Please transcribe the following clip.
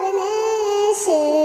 Vanessa.